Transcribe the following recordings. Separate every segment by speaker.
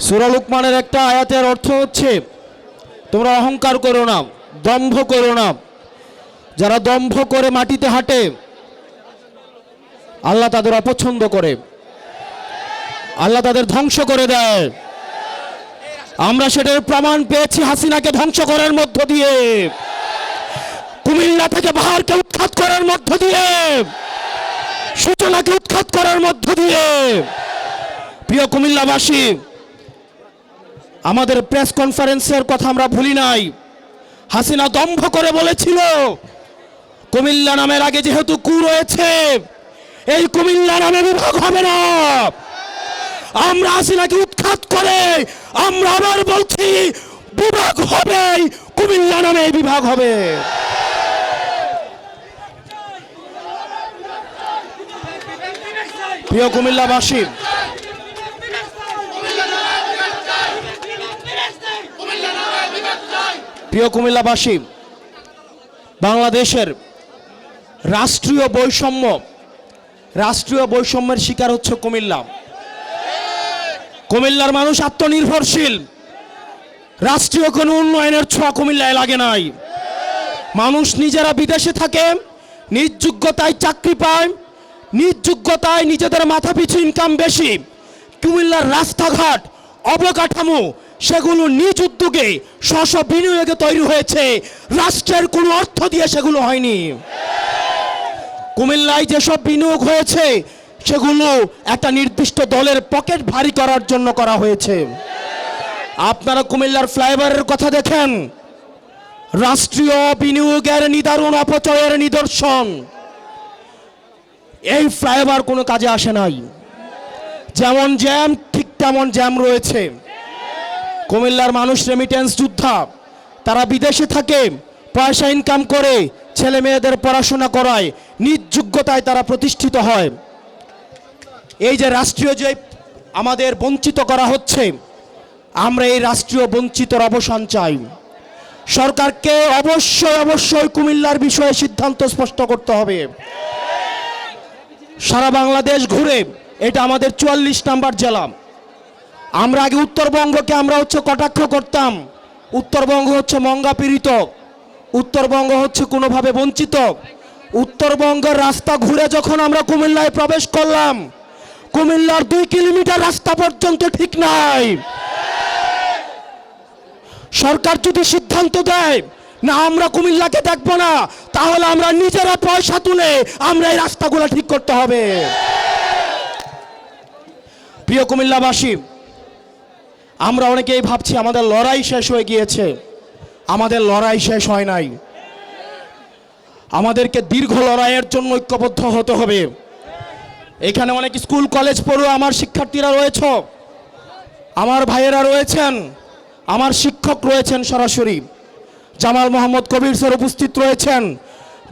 Speaker 1: সুরা লুকমানের একটা আয়াতের অর্থ হচ্ছে, তোমরা অহংকার করো না, দম্ভ করো না। যারা দম্ভ করে মাটিতে হাঁটে, আল্লাহ তাদের অপছন্দ করে। আল্লাহ তাদের ধ্বংস করে দেয়। আমরা সেটার প্রমাণ পেয়েছি হাসিনাকে ধ্বংস করার মধ্য দিয়ে। কুমিল্লা থেকে বাহারকে উৎখাত করার মধ্য দিয়ে। সূচনাকে উৎখাত করার মধ্য দিয়ে। প্রিয় কুমিল্লাবাসী আমাদের প্রেস কনফারেন্সের কথা আমরা ভুলি নাই। হাসিনা দম্ভ করে বলেছিল, কুমিল্লা নামের আগে যেহেতু কু রয়েছে, এই কুমিল্লা নামে বিভাগ হবে না। আমরা হাসিনাকে উৎখাত করে, আমরা আবার বলছি, বিভাগ হবে, কুমিল্লা নামে বিভাগ হবে। প্রিয় কুমিল্লাবাসী প্রিয় কুমিল্লাবাসী, বাংলাদেশের রাষ্ট্রীয় বৈষম্য, রাষ্ট্রীয় বৈষম্যের শিকার হচ্ছে কুমিল্লা। কুমিল্লার মানুষ আত্মনির্ভরশীল। রাষ্ট্রীয় কোনো উন্নয়নের ছোঁয়া কুমিল্লায় লাগে নাই। মানুষ নিজেরা বিদেশে থাকে, নিজ যোগ্যতায় চাকরি পায়, নিজ যোগ্যতায় নিজেদের মাথা পিছু ইনকাম বেশি। কুমিল্লার রাস্তাঘাট অবকাঠামো সেগুলো নিজ উদ্যোগে স্ব বিনিয়োগে তৈরি হয়েছে। রাষ্ট্রের কোনো অর্থ দিয়ে সেগুলো হয়নি। কুমিল্লায় যেসব বিনিয়োগ হয়েছে, সেগুলো একটা নির্দিষ্ট দলের পকেট ভারী করার জন্য করা হয়েছে। আপনারা কুমিল্লার ফ্লাইওভারের কথা দেখেন। রাষ্ট্রীয় বিনিয়োগের নিদারুণ অপচয়ের নিদর্শন। এই ফ্লাইওভার কোনো কাজে আসে নাই। যেমন জ্যাম, ঠিক তেমন জ্যাম রয়েছে। কুমিল্লার মানুষ রেমিটেন্স যোদ্ধা, তারা বিদেশে থাকে, পয়সা ইনকাম করে, ছেলে মেয়েদের পড়াশোনা করায়, নিজ যোগ্যতায় তারা প্রতিষ্ঠিত হয়। এই যে রাষ্ট্রীয় যে আমাদের বঞ্চিত করা হচ্ছে, আমরা এই রাষ্ট্রীয় বঞ্চিতর অবসান চাই। সরকারকে অবশ্যই অবশ্যই কুমিল্লার বিষয়ে সিদ্ধান্ত স্পষ্ট করতে হবে। সারা বাংলাদেশ ঘুরে, এটা আমাদের চুয়াল্লিশ নাম্বার জেলা। আমরা আগে উত্তরবঙ্গকে আমরা হচ্ছে কটাক্ষ করতাম। উত্তরবঙ্গ হচ্ছে মঙ্গা পীড়িত। উত্তরবঙ্গ হচ্ছে কোনোভাবে বঞ্চিত। উত্তরবঙ্গের রাস্তা ঘুরে যখন আমরা কুমিল্লায় প্রবেশ করলাম, কুমিল্লার দুই কিলোমিটার রাস্তা পর্যন্ত ঠিক নাই। সরকার যদি সিদ্ধান্ত দেয়, না, আমরা কুমিল্লাকে দেখব না, তাহলে আমরা নিজেরা পয়সা তুলে আমরা এই রাস্তাগুলো ঠিক করতে হবে। প্রিয় কুমিল্লাবাসী আমরা অনেকেই ভাবছি আমাদের লড়াই শেষ হয়ে গিয়েছে। আমাদের লড়াই শেষ হয় নাই। আমাদেরকে দীর্ঘ লড়াইয়ের জন্য ঐক্যবদ্ধ হতে হবে। এখানে অনেক স্কুল, কলেজ পড়ুয়া আমার শিক্ষার্থীরা রয়েছে। আমার ভাইয়েরা রয়েছেন। আমার শিক্ষক রয়েছেন সরাসরি। জামাল মোহাম্মদ কবির স্যার উপস্থিত রয়েছেন।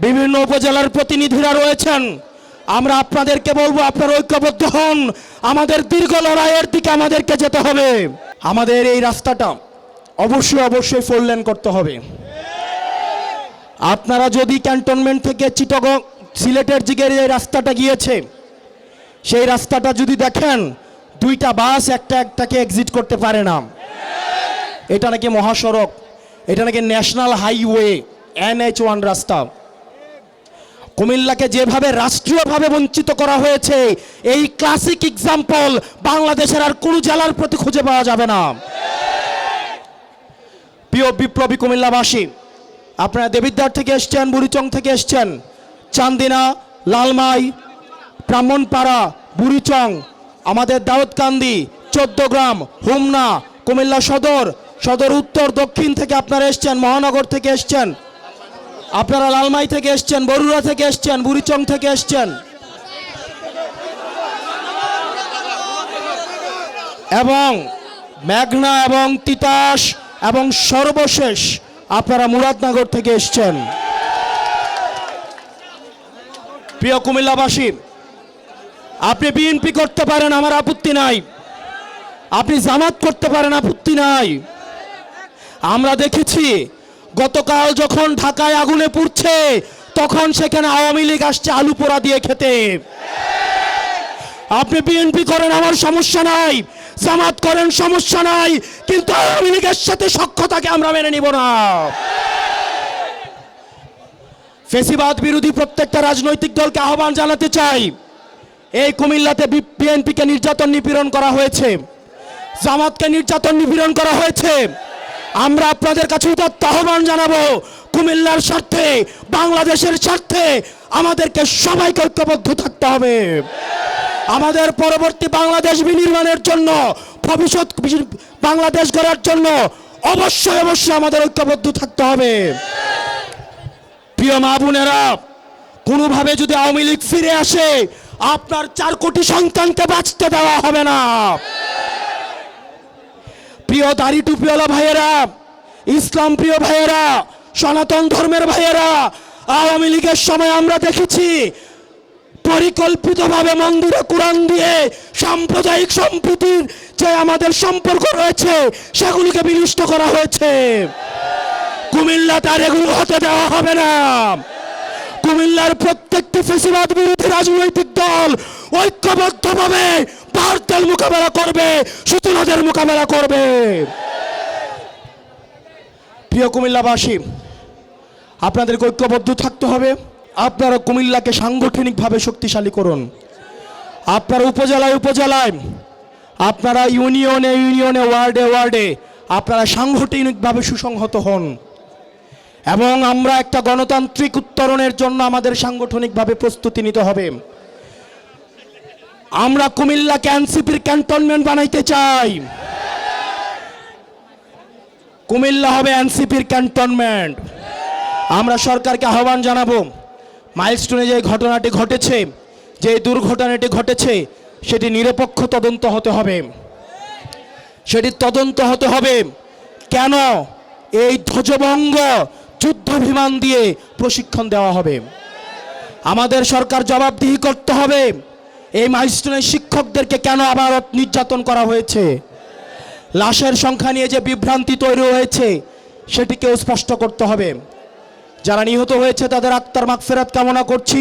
Speaker 1: বিভিন্ন উপজেলার প্রতিনিধিরা রয়েছেন। আমরা আপনাদেরকে বলব, আপনারা ঐক্যবদ্ধ হন। আমাদের দীর্ঘ লড়াইয়ের দিকে আমাদেরকে যেতে হবে। আমাদের এই রাস্তাটা অবশ্যই অবশ্যই ফোরলেন করতে হবে। আপনারা যদি ক্যান্টনমেন্ট থেকে চিটগং, সিলেটের দিকে এই রাস্তাটা গিয়েছে, সেই রাস্তাটা যদি দেখেন, দুইটা বাস একটা একটাকে এক্সিট করতে পারে না। এটা নাকি মহাসড়ক, এটা নাকি ন্যাশনাল হাইওয়ে এনএইচ ওয়ান রাস্তা। কুমিল্লাকে যেভাবে রাষ্ট্রীয়ভাবে বঞ্চিত করা হয়েছে, এই ক্লাসিক এক্সাম্পল বাংলাদেশের আর কোনো জেলার প্রতি খুঁজে পাওয়া যাবে না। প্রিয় বিপ্লবী কুমিল্লাবাসী, আপনারা দেবিদ্বার থেকে এসছেন, বুড়িচং থেকে এসছেন, চান্দিনা, লালমাই, ব্রাহ্মণপাড়া, বুড়িচং, আমাদের দাউদকান্দি, চোদ্দগ্রাম, হুমনা, কুমিল্লা সদর সদর উত্তর, দক্ষিণ থেকে আপনারা এসছেন, মহানগর থেকে এসছেন। আপনারা লালমাই থেকে এসছেন, বরুড়া থেকে এসছেন, বুড়িচং থেকে এসছেন। এবং মেঘনা এবং তিতাস এবং সর্বশেষ আপনারা মুরাদনগর থেকে এসছেন। প্রিয় কুমিল্লাবাসী, আপনি বিএনপি করতে পারেন, আমার আপত্তি নাই। আপনি জামাত করতে পারেন, আপত্তি নাই। আমরা দেখেছি গতকাল যখন ঢাকায় আগুনে পুড়ছে, তখন সেখানে আওয়ামী লীগ আসছে আলু পোড়া দিয়ে খেতে। আপনি বিএনপি করেন, আমার সমস্যা নাই। জামাত করেন, সমস্যা নাই। কিন্তু আওয়ামী লীগের সাথে সক্ষতাকে আমরা মেনে নিব না। ফেসিবাদ বিরোধী প্রত্যেকটা রাজনৈতিক দলকে আহ্বান জানাতে চাই। এই কুমিল্লাতে বিএনপিকে নির্যাতন নিপীড়ন করা হয়েছে। জামাতকে নির্যাতন নিপীড়ন করা হয়েছে। আমরা আপনাদের কাছে উদাত্ত আহ্বান জানাব, কুমিল্লার স্বার্থে, বাংলাদেশের স্বার্থে আমাদেরকে সবাইকে ঐক্যবদ্ধ থাকতে হবে। আমাদের পরবর্তী বাংলাদেশ বিনির্মাণের জন্য, ভবিষ্যৎ বাংলাদেশ গড়ার জন্য অবশ্যই অবশ্যই আমাদের ঐক্যবদ্ধ থাকতে হবে। প্রিয় মা বোনেরা, কোনোভাবে যদি আওয়ামী লীগ ফিরে আসে, আপনার চার কোটি সন্তানকে বাঁচতে দেওয়া হবে না। প্রিয় দাড়ি টুপিওয়ালা ভাইয়েরা, ইসলাম প্রিয় ভাইয়েরা, সনাতন ধর্মের ভাইয়েরা, আওয়ামী লীগের সময় আমরা দেখেছি পরিকল্পিতভাবে মন্দিরে কোরআন দিয়ে সাম্প্রদায়িক সম্প্রীতির যে আমাদের সম্পর্ক রয়েছে, সেগুলিকে বিনষ্ট করা হয়েছে। কুমিল্লা তার এগুলো হতে দেওয়া হবে না। কুমিল্লার প্রত্যেকটি ফেসিবাদ বিরোধী রাজনৈতিক দল ঐক্যবদ্ধভাবে ভারতের মোকাবেলা করবে, সুতরাদের মোকাবেলা করবে। প্রিয় কুমিল্লাবাসী, আপনাদেরকে ঐক্যবদ্ধ থাকতে হবে। আপনারা কুমিল্লাকে সাংগঠনিকভাবে শক্তিশালী করুন। আপনারা উপজেলায় উপজেলায়, আপনারা ইউনিয়নে ইউনিয়নে, ওয়ার্ডে ওয়ার্ডে আপনারা সাংগঠনিকভাবে সুসংহত হন। এবং আমরা একটা গণতান্ত্রিক উত্তরণের জন্য আমাদের সাংগঠনিকভাবে প্রস্তুতি নিতে হবে। আমরা কুমিল্লাকে এনসিপির ক্যান্টনমেন্ট বানাইতে চাই। কুমিল্লা হবে এনসিপির ক্যান্টনমেন্ট। আমরা সরকারকে আহ্বান জানাব, মাইলস্টোনে যে ঘটনাটি ঘটেছে, যে দুর্ঘটনাটি ঘটেছে, সেটি নিরপেক্ষ তদন্ত হতে হবে। সেটি তদন্ত হতে হবে। কেন? এই ধ্বজভঙ্গ যুদ্ধ বিমান দিয়ে প্রশিক্ষণ দেওয়া হবে। আমাদের সরকার জবাবদিহি করতে হবে। এই মাইলস্টোনের শিক্ষকদেরকে কেন আবার নির্যাতন করা হয়েছে? লাশের সংখ্যা নিয়ে যে বিভ্রান্তি তৈরি হয়েছে, সেটিকেও স্পষ্ট করতে হবে। যারা নিহত হয়েছে, তাদের আত্মার মাগফেরাত কামনা করছি।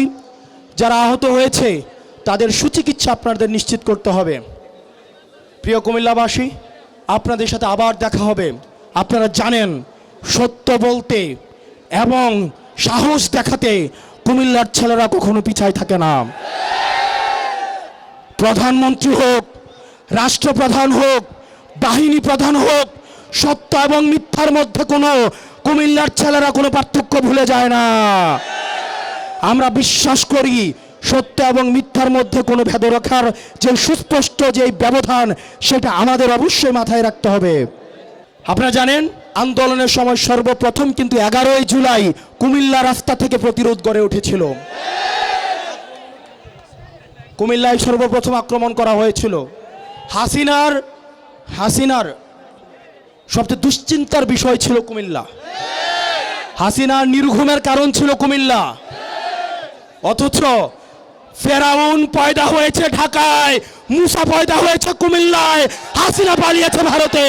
Speaker 1: যারা আহত হয়েছে, তাদের সুচিকিৎসা আপনাদের নিশ্চিত করতে হবে। প্রিয় কুমিল্লাবাসী, আপনাদের সাথে আবার দেখা হবে। আপনারা জানেন, সত্য বলতে এবং সাহস দেখাতে কুমিল্লার ছেলেরা কখনো পিছায় থাকে না। প্রধানমন্ত্রী হোক, রাষ্ট্রপ্রধান হোক, বাহিনী প্রধান হোক, সত্য এবং মিথ্যার মধ্যে কোনো কুমিল্লার ছেলেরা কোনো পার্থক্য ভুলে যায় না। আমরা বিশ্বাস করি সত্য এবং মিথ্যার মধ্যে কোনো ভেদরেখার যে সুস্পষ্ট যে ব্যবধান, সেটা আমাদের অবশ্যই মাথায় রাখতে হবে। আপনারা জানেন, আন্দোলনের সময় সর্বপ্রথম কিন্তু এগারোই জুলাই কুমিল্লা রাস্তা থেকে প্রতিরোধ গড়ে উঠেছিল। কুমিল্লায় সর্বপ্রথম আক্রমণ করা হয়েছিল। হাসিনার হাসিনার সবচেয়ে দুশ্চিন্তার বিষয় ছিল কুমিল্লা। হাসিনার নির্ঘুমের কারণ ছিল কুমিল্লা। অথচ ফেরাউন পয়দা হয়েছে ঢাকায়, মুসা পয়দা হয়েছে কুমিল্লায়, হাসিনা পালিয়েছে ভারতে।